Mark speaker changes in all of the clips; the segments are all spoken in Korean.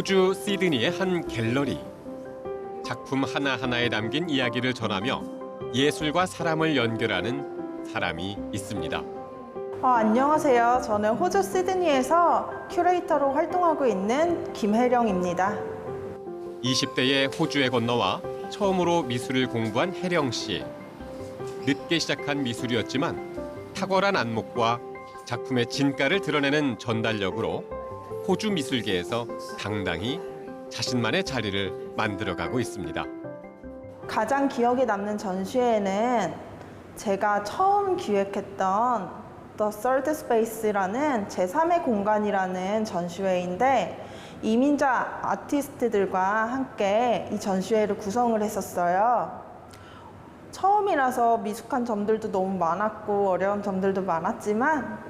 Speaker 1: 호주 시드니의 한 갤러리. 작품 하나하나에 담긴 이야기를 전하며 예술과 사람을 연결하는 사람이 있습니다.
Speaker 2: 어, 안녕하세요. 저는 호주 시드니에서 큐레이터로 활동하고 있는 김혜령입니다.
Speaker 1: 20대에 호주에 건너와 처음으로 미술을 공부한 혜령 씨. 늦게 시작한 미술이었지만 탁월한 안목과 작품의 진가를 드러내는 전달력으로 호주 미술계에서 당당히 자신만의 자리를 만들어가고 있습니다.
Speaker 2: 가장 기억에 남는 전시회는 제가 처음 기획했던 The Third Space라는 제3의 공간이라는 전시회인데 이민자 아티스트들과 함께 이 전시회를 구성을 했었어요. 처음이라서 미숙한 점들도 너무 많았고 어려운 점들도 많았지만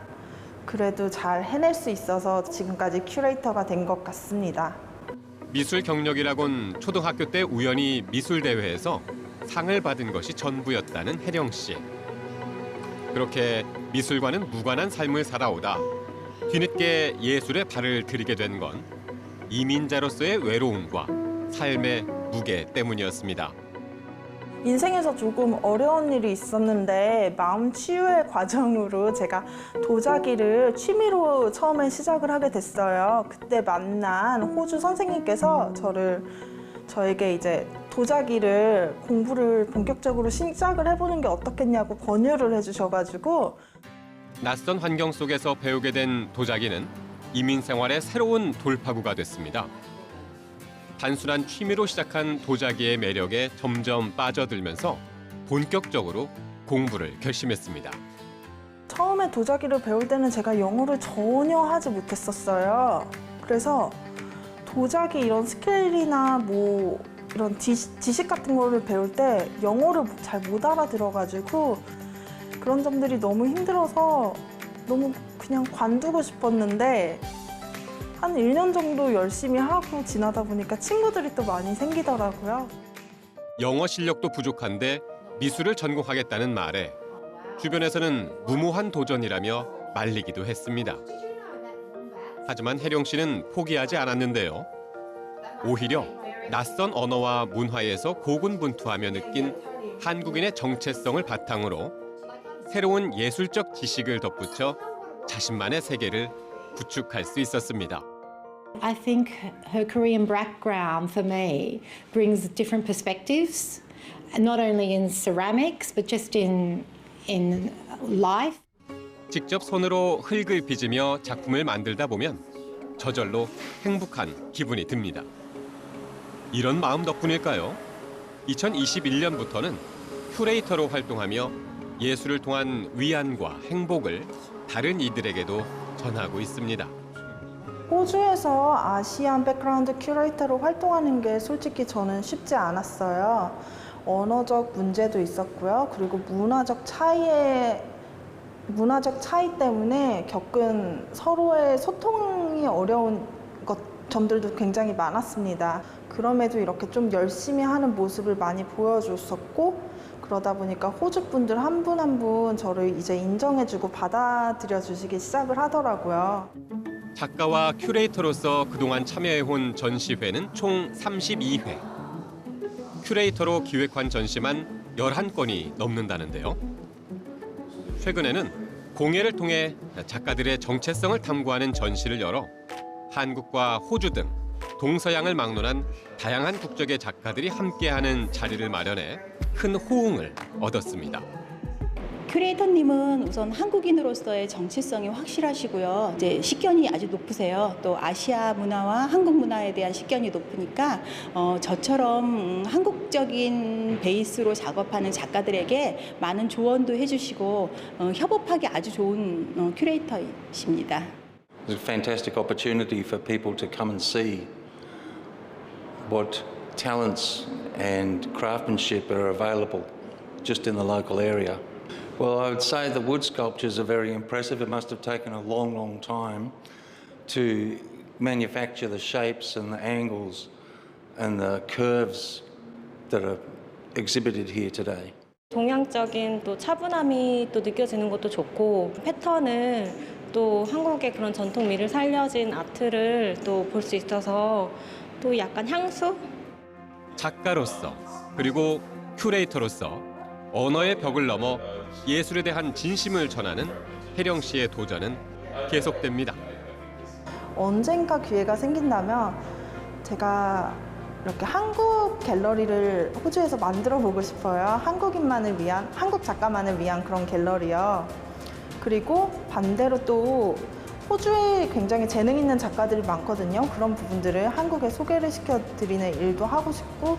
Speaker 2: 그래도 잘 해낼 수 있어서 지금까지 큐레이터가 된 것 같습니다.
Speaker 1: 미술 경력이라곤 초등학교 때 우연히 미술 대회에서 상을 받은 것이 전부였다는 혜령 씨. 그렇게 미술과는 무관한 삶을 살아오다 뒤늦게 예술에 발을 들이게 된 건 이민자로서의 외로움과 삶의 무게 때문이었습니다.
Speaker 2: 인생에서 조금 어려운 일이 있었는데 마음 치유의 과정으로 제가 도자기를 취미로 처음에 시작을 하게 됐어요. 그때 만난 호주 선생님께서 저를 저에게 이제 도자기를 공부를 본격적으로 시작을 해보는 게 어떻겠냐고 권유를 해주셔가지고
Speaker 1: 낯선 환경 속에서 배우게 된 도자기는 이민 생활의 새로운 돌파구가 됐습니다. 단순한 취미로 시작한 도자기의 매력에 점점 빠져들면서 본격적으로 공부를 결심했습니다.
Speaker 2: 처음에 도자기를 배울 때는 제가 영어를 전혀 하지 못했었어요. 그래서 도자기 이런 스킬이나 뭐 이런 지식 같은 거를 배울 때 영어를 잘 못 알아들어가지고 그런 점들이 너무 힘들어서 너무 그냥 관두고 싶었는데 한 1년 정도 열심히 하고 지나다 보니까 친구들이 또 많이 생기더라고요.
Speaker 1: 영어 실력도 부족한데 미술을 전공하겠다는 말에 주변에서는 무모한 도전이라며 말리기도 했습니다. 하지만 혜령 씨는 포기하지 않았는데요. 오히려 낯선 언어와 문화에서 고군분투하며 느낀 한국인의 정체성을 바탕으로 새로운 예술적 지식을 덧붙여 자신만의 세계를 구축할 수 있었습니다.
Speaker 3: I think her Korean background for me brings different perspectives, not only in ceramics but just in in life.
Speaker 1: 직접 손으로 흙을 빚으며 작품을 만들다 보면 저절로 행복한 기분이 듭니다. 이런 마음 덕분일까요? 2021년부터는 큐레이터로 활동하며 예술을 통한 위안과 행복을 다른 이들에게도 전하고 있습니다.
Speaker 2: 호주에서 아시안 백그라운드 큐레이터로 활동하는 게 솔직히 저는 쉽지 않았어요. 언어적 문제도 있었고요. 그리고 문화적 차이에 문화적 차이 때문에 겪은 서로의 소통이 어려운 것 점들도 굉장히 많았습니다. 그럼에도 이렇게 좀 열심히 하는 모습을 많이 보여줬었고 그러다 보니까 호주 분들 한 분 한분 저를 이제 인정해주고 받아들여 주시기 시작을 하더라고요.
Speaker 1: 작가와 큐레이터로서 그동안 참여해온 전시회는 총 32회. 큐레이터로 기획한 전시만 11건이 넘는다는데요. 최근에는 공예를 통해 작가들의 정체성을 탐구하는 전시를 열어 한국과 호주 등 동서양을 막론한 다양한 국적의 작가들이 함께하는 자리를 마련해 큰 호응을 얻었습니다.
Speaker 4: 큐레이터님은 우선 한국인으로서의 정체성이 확실하시고요. 이제 식견이 아주 높으세요. 또 아시아 문화와 한국 문화에 대한 식견이 높으니까 어, 저처럼 음, 한국적인 베이스로 작업하는 작가들에게 많은 조언도 해주시고 어, 협업하기 아주 좋은 어, 큐레이터이십니다.
Speaker 5: It's a fantastic opportunity for people to come and see what talents and craftsmanship are available just in the local area. Well, I would say the wood sculptures are very impressive. It must have taken a long, long time to manufacture the shapes and the angles and the curves that are exhibited here today.
Speaker 6: 동양적인 또 차분함이 또 느껴지는 것도 좋고 패턴을 또 한국의 그런 전통 미를 살려진 아트를 또 볼 수 있어서 또 약간 향수?
Speaker 1: 작가로서 그리고 큐레이터로서 언어의 벽을 넘어 예술에 대한 진심을 전하는 혜령 씨의 도전은 계속됩니다.
Speaker 2: 언젠가 기회가 생긴다면 제가 이렇게 한국 갤러리를 호주에서 만들어 보고 싶어요. 한국인만을 위한, 한국 작가만을 위한 그런 갤러리요. 그리고 반대로 또 호주에 굉장히 재능 있는 작가들이 많거든요. 그런 부분들을 한국에 소개를 시켜 드리는 일도 하고 싶고